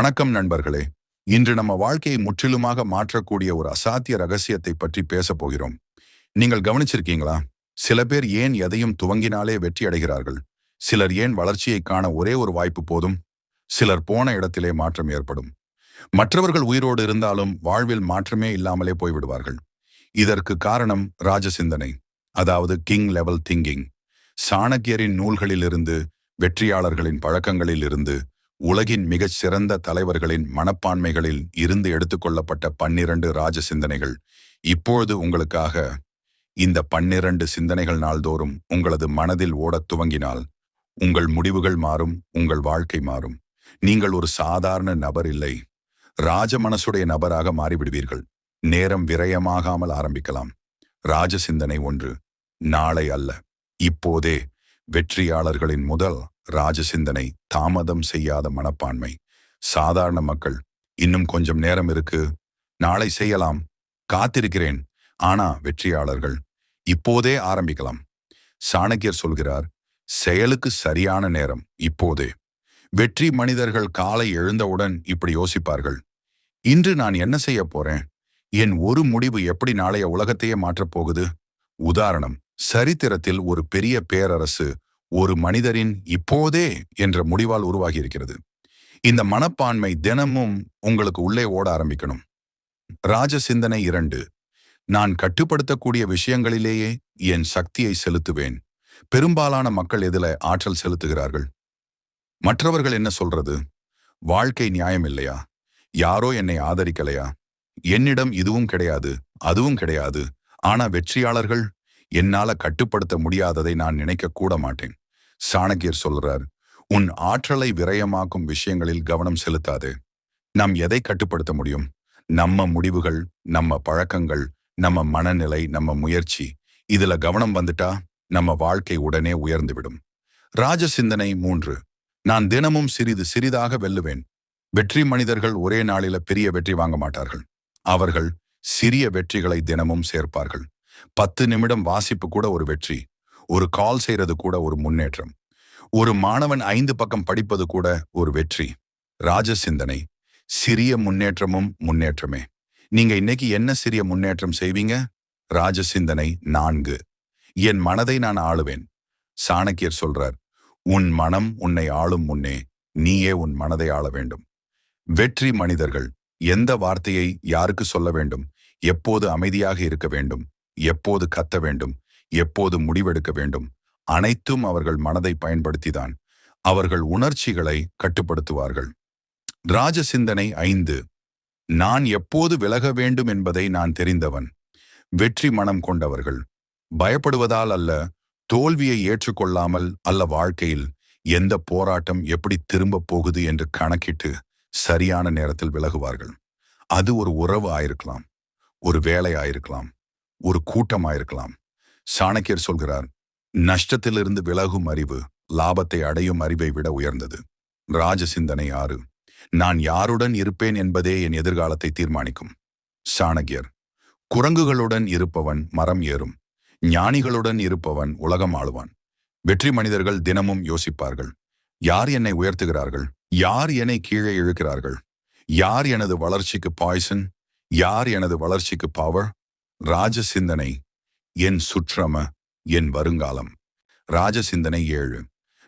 வணக்கம் நண்பர்களே. இன்று நம்ம வாழ்க்கையை முற்றிலுமாக மாற்றக்கூடிய ஒரு அசாத்திய ரகசியத்தை பற்றி பேசப் போகிறோம். நீங்கள் கவனிச்சிருக்கீங்களா? சில பேர் ஏன் எதையும் துவங்கினாலே வெற்றி அடைகிறார்கள்? சிலர் ஏன் வளர்ச்சியை காண ஒரே ஒரு வாய்ப்பு போதும்? சிலர் போன இடத்திலே மாற்றம் ஏற்படும். மற்றவர்கள் உயிரோடு இருந்தாலும் வாழ்வில் மாற்றமே இல்லாமலே போய்விடுவார்கள். இதற்கு காரணம் ராஜசிந்தனை. அதாவது கிங் லெவல் திங்கிங் சாணக்கியரின் நூல்களிலிருந்து வெற்றியாளர்களின் பழக்கங்களில் இருந்து உலகின் மிகச் சிறந்த தலைவர்களின் மனப்பான்மைகளில் இருந்து எடுத்துக்கொள்ளப்பட்ட பன்னிரண்டு ராஜ சிந்தனைகள் இப்பொழுது உங்களுக்காக இந்த பன்னிரண்டு சிந்தனைகள் நாள்தோறும் உங்களது மனதில் ஓடத் துவங்கினால் உங்கள் முடிவுகள் மாறும் உங்கள் வாழ்க்கை மாறும். நீங்கள் ஒரு சாதாரண நபர் இல்லை. ராஜ மனசுடைய நபராக மாறிவிடுவீர்கள். நேரம் விரயமாகாமல் ஆரம்பிக்கலாம். ராஜ சிந்தனை ஒன்று நாளை அல்ல. இப்போதே வெற்றியாளர்களின் முதல் ராஜசிந்தனை தாமதம் செய்யாத மனப்பான்மை. சாதாரண மக்கள் இன்னும் கொஞ்சம் நேரம் இருக்கு. நாளை செய்யலாம். காத்திருக்கிறேன். ஆனா வெற்றியாளர்கள் இப்போதே ஆரம்பிக்கலாம். சாணக்கியர் சொல்கிறார் செயலுக்கு சரியான நேரம் இப்போதே. வெற்றி மனிதர்கள் காலை எழுந்தவுடன் இப்படி யோசிப்பார்கள். இன்று நான் என்ன செய்ய போறேன்? என் ஒரு முடிவு எப்படி நாளைய உலகத்தையே மாற்றப் போகுது? உதாரணம் சரித்திரத்தில் ஒரு பெரிய பேரரசு ஒரு மனிதரின் இப்போதே என்ற முடிவால் உருவாகி இருக்கிறது இந்த மனப்பான்மை தினமும் உங்களுக்கு உள்ளே ஓட ஆரம்பிக்கணும். ராஜ சிந்தனை இரண்டு. நான் கட்டுப்படுத்தக்கூடிய விஷயங்களிலேயே என் சக்தியை செலுத்துவேன். பெரும்பாலான மக்கள் எதில ஆற்றல் செலுத்துகிறார்கள். மற்றவர்கள் என்ன சொல்றது? வாழ்க்கை நியாயம் இல்லையா? யாரோ என்னை ஆதரிக்கலையா? என்னிடம் இதுவும் கிடையாது அதுவும் கிடையாது. ஆனா வெற்றியாளர்கள் என்னால கட்டுப்படுத்த முடியாததை நான் நினைக்க கூட மாட்டேன். சாணக்கியர் சொல்றார் உன் ஆற்றலை விரயமாக்கும் விஷயங்களில் கவனம் செலுத்தாது. நாம் எதை கட்டுப்படுத்த முடியும்? நம்ம முடிவுகள் நம்ம பழக்கங்கள் நம்ம மனநிலை நம்ம முயற்சி இதுல கவனம் வந்துட்டா நம்ம வாழ்க்கை உடனே உயர்ந்துவிடும் ராஜ சிந்தனை மூன்று நான் தினமும் சிறிது சிறிதாக வெல்லுவேன். வெற்றி மனிதர்கள் ஒரே நாளில பெரிய வெற்றி வாங்க மாட்டார்கள். அவர்கள் சிறிய வெற்றிகளை தினமும் சேர்ப்பார்கள். பத்து நிமிடம் வாசிப்பு கூட ஒரு வெற்றி. ஒரு கால் செய்யறது கூட ஒரு முன்னேற்றம். ஒரு மாணவன் ஐந்து பக்கம் படிப்பது கூட ஒரு வெற்றி. ராஜ சிந்தனை. சிறிய முன்னேற்றமும் முன்னேற்றமே. நீங்க இன்னைக்கு என்ன சிறிய முன்னேற்றம் செய்வீங்க? ராஜ சிந்தனை நான்கு. என் மனதை நான் ஆளுவேன். சாணக்கியர் சொல்றார் உன் மனம் உன்னை ஆளும் முன்னே நீயே உன் மனதை ஆள வேண்டும். வெற்றி மனிதர்கள் எந்த வார்த்தையை யாருக்கு சொல்ல வேண்டும்? எப்போது அமைதியாக இருக்க வேண்டும்? எப்போது கத்த வேண்டும்? எப்போது முடிவெடுக்க வேண்டும். அனைத்தும் அவர்கள் மனதை பயன்படுத்திதான். அவர்கள் உணர்ச்சிகளை கட்டுப்படுத்துவார்கள். ராஜ சிந்தனை ஐந்து. நான் எப்போது விலக வேண்டும் என்பதை நான் தெரிந்தவன். வெற்றி மனம் கொண்டவர்கள். பயப்படுவதால் அல்ல தோல்வியை ஏற்றுக்கொள்ளாமல் அல்ல வாழ்க்கையில் எந்த போராட்டம் எப்படி திரும்ப போகுது என்று கணக்கிட்டு சரியான நேரத்தில் விலகுவார்கள். அது ஒரு உறவு ஆயிருக்கலாம். ஒரு வேலை ஆயிருக்கலாம். ஒரு கூட்டம் ஆயிருக்கலாம். சாணக்கியர் சொல்கிறார் நஷ்டத்திலிருந்து விலகும் அறிவு லாபத்தை அடையும் அறிவை விட உயர்ந்தது. ராஜ சிந்தனை ஆறு நான் யாருடன் இருப்பேன் என்பதே என் எதிர்காலத்தை தீர்மானிக்கும். சாணகியர் குரங்குகளுடன் இருப்பவன் மரம் ஏறும் ஞானிகளுடன் இருப்பவன் உலகம் ஆளுவான். வெற்றி மனிதர்கள் தினமும் யோசிப்பார்கள். யார் என்னை உயர்த்துகிறார்கள்? யார் என்னை கீழே இழுக்கிறார்கள்? யார் எனது வளர்ச்சிக்கு பாய்சன் யார் எனது வளர்ச்சிக்கு பவர் ராஜ சிந்தனை என் சுற்றம என் வருங்காலம். ராஜ சிந்தனை ஏழு.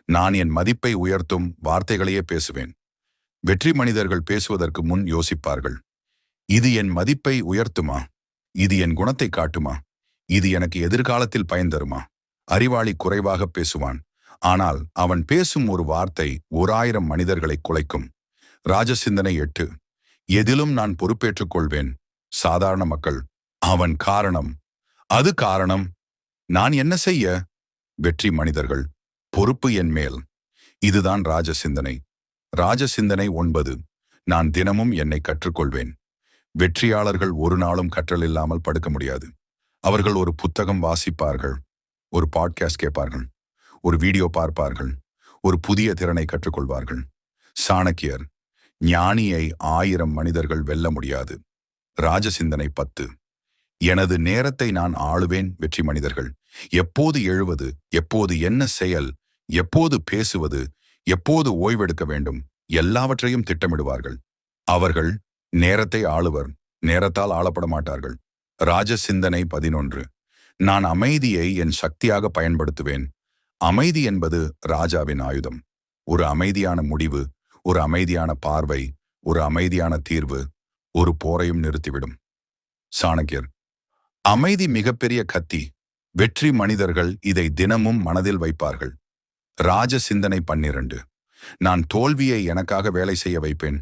நான் என் மதிப்பை உயர்த்தும் வார்த்தைகளையே பேசுவேன். வெற்றி மனிதர்கள் பேசுவதற்கு முன் யோசிப்பார்கள். இது என் மதிப்பை உயர்த்துமா? இது என் குணத்தை காட்டுமா? இது எனக்கு எதிர்காலத்தில் பயன் தருமா? அறிவாளி குறைவாக பேசுவான். ஆனால் அவன் பேசும் ஒரு வார்த்தை ஓராயிரம் மனிதர்களை குலைக்கும். ராஜசிந்தனை எட்டு. எதிலும் நான் பொறுப்பேற்றுக் கொள்வேன். சாதாரண மக்கள். அவன் காரணம் அது காரணம் நான் என்ன செய்ய? வெற்றி மனிதர்கள் பொறுப்பு என் மேல். இதுதான் ராஜ சிந்தனை ராஜ சிந்தனை ஒன்பது நான் தினமும் என்னை கற்றுக்கொள்வேன். வெற்றியாளர்கள் ஒரு நாளும் கற்றல் இல்லாமல் படுக்க முடியாது. அவர்கள் ஒரு புத்தகம் வாசிப்பார்கள் ஒரு பாட்காஸ்ட் கேட்பார்கள் ஒரு வீடியோ பார்ப்பார்கள் ஒரு புதிய திறனை கற்றுக்கொள்வார்கள். சாணக்கியர் ஞானியை ஆயிரம் மனிதர்கள் வெல்ல முடியாது. ராஜசிந்தனை பத்து எனது நேரத்தை நான் ஆளுவேன் வெற்றி மனிதர்கள். எப்போது எழுவது எப்போது என்ன செயல் எப்போது பேசுவது எப்போது ஓய்வெடுக்க வேண்டும் எல்லாவற்றையும் திட்டமிடுவார்கள். அவர்கள் நேரத்தை ஆளுவர் நேரத்தால் ஆளப்பட மாட்டார்கள். ராஜ சிந்தனை பதினொன்று. நான் அமைதியை என் சக்தியாக பயன்படுத்துவேன். அமைதி என்பது ராஜாவின் ஆயுதம். ஒரு அமைதியான முடிவு ஒரு அமைதியான பார்வை ஒரு அமைதியான தீர்வு ஒரு போரையும் நிறுத்திவிடும். சாணக்கியர் அமைதி மிகப்பெரிய கத்தி. வெற்றி மனிதர்கள் இதை தினமும் மனதில் வைப்பார்கள். ராஜ சிந்தனை பன்னிரண்டு. நான் தோல்வியை எனக்காக வேலை செய்ய வைப்பேன்.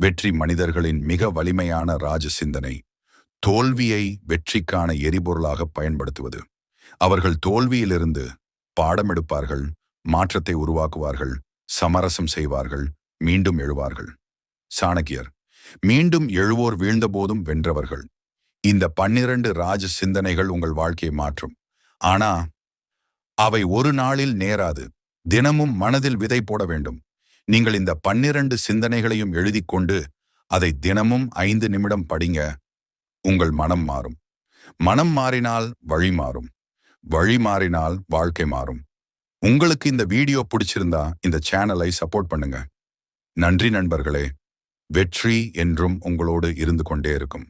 வெற்றி மனிதர்களின் மிக வலிமையான ராஜ சிந்தனை. தோல்வியை வெற்றிக்கான எரிபொருளாக பயன்படுத்துவது. அவர்கள் தோல்வியிலிருந்து பாடம் எடுப்பார்கள் மாற்றத்தை உருவாக்குவார்கள் சமரசம் செய்வார்கள் மீண்டும் எழுவார்கள். சாணக்கியர் மீண்டும் எழுவோர் வீழ்ந்தபோதும் வென்றவர்கள். இந்த பன்னிரண்டு ராஜ சிந்தனைகள் உங்கள் வாழ்க்கையை மாற்றும். ஆனா அவை ஒரு நாளில் நேராது. தினமும் மனதில் விதை போட வேண்டும். நீங்கள் இந்த பன்னிரண்டு சிந்தனைகளையும் எழுதி கொண்டு அதை தினமும் ஐந்து நிமிடம் படிங்க. உங்கள் மனம் மாறும். மனம் மாறினால் வழி மாறும். வழி மாறினால் வாழ்க்கை மாறும். உங்களுக்கு இந்த வீடியோ பிடிச்சிருந்தா இந்த சேனலை சப்போர்ட் பண்ணுங்க. நன்றி நண்பர்களே. வெற்றி என்றும் உங்களோடு இருந்து கொண்டே இருக்கும்.